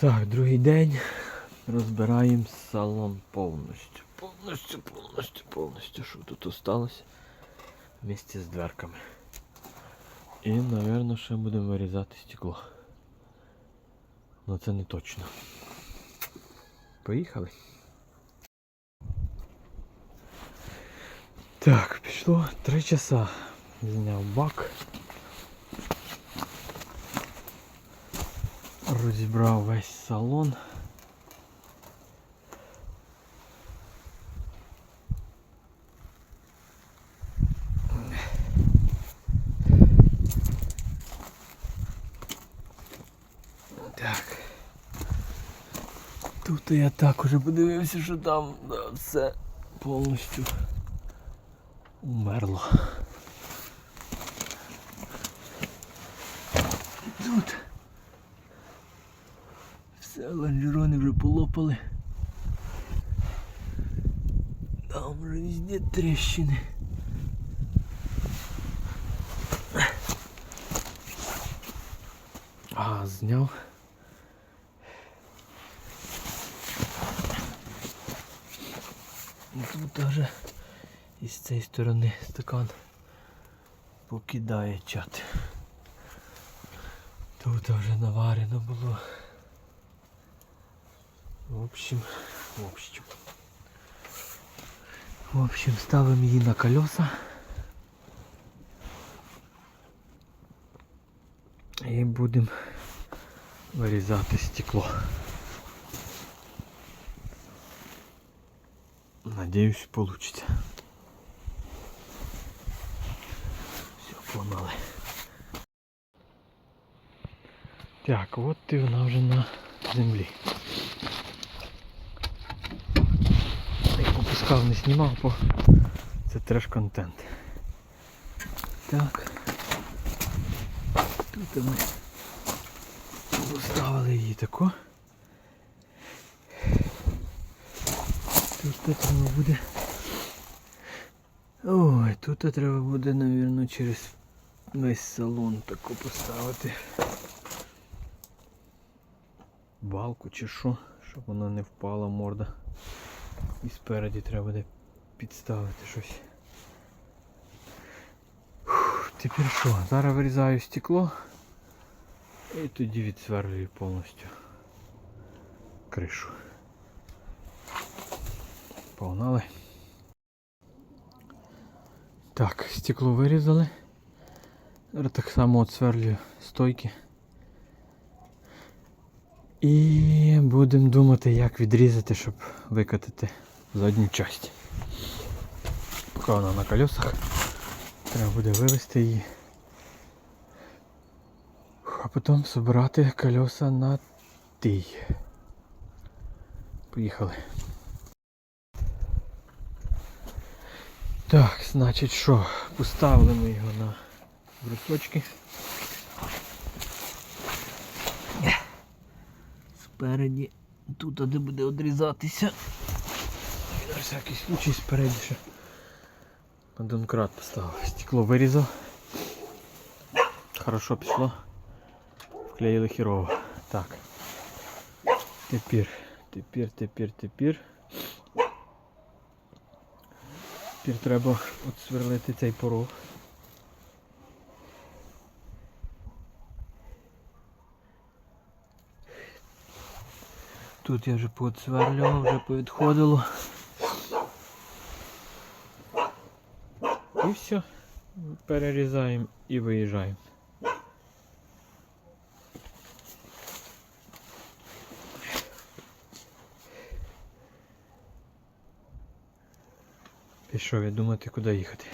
Так, другий день. Розбираємо салон повністю. Повністю, повністю, повністю. Що тут осталось? Вместе з дверками. І, напевно, ще будемо вирізати стекло. Ну це не точно. Поїхали. Так, пішло 3 часа. Зняв бак. Розібрав весь салон. Так. Тут я так уже подивився, що там да, все повністю умерло. Тут лонжерони вже полопали. Там вже везде тріщини. А, зняв. І Тут даже із цієї сторони стакан покидає чат. Тут вже наварено було. В общем, в общем. В общем, ставимо її на колеса. І будемо вирізати стекло. Надеюсь, получится. Все, погнали. Так, от і вона вже на землі. Як не знімав, бо це треш контент. Так. Тут ми поставили її тако. Тут треба буде. Ой, тут треба буде, напевно, через весь салон таку поставити. Балку чи що, щоб вона не впала морда. І спереді треба буде підставити щось. Фух, Тепер що? Зараз вирізаю стекло і тоді відсверлюю повністю кришу. Погнали. Так, стекло вирізали. Зараз так само отсверлюю стойки. І будемо думати, як відрізати, щоб викатати задню часть. Поки вона на колесах. Треба буде вивести її. А потім збирати колеса на тій. Поїхали. Так, значить що, поставили ми його на брусочки. Спереді, тут де буде одрізатися. На всякий случай спереді ще донкрат поставив. Стекло вирізав. Хорошо пішло. Вклеїли хірово. Так. Тепер, тепер, тепер, тепер. Тепер треба отсверлити цей порог. Тут я вже поотсверлював, вже повідходило. І все. Перерізаємо і виїжджаємо. Пішов я думати, куди їхати.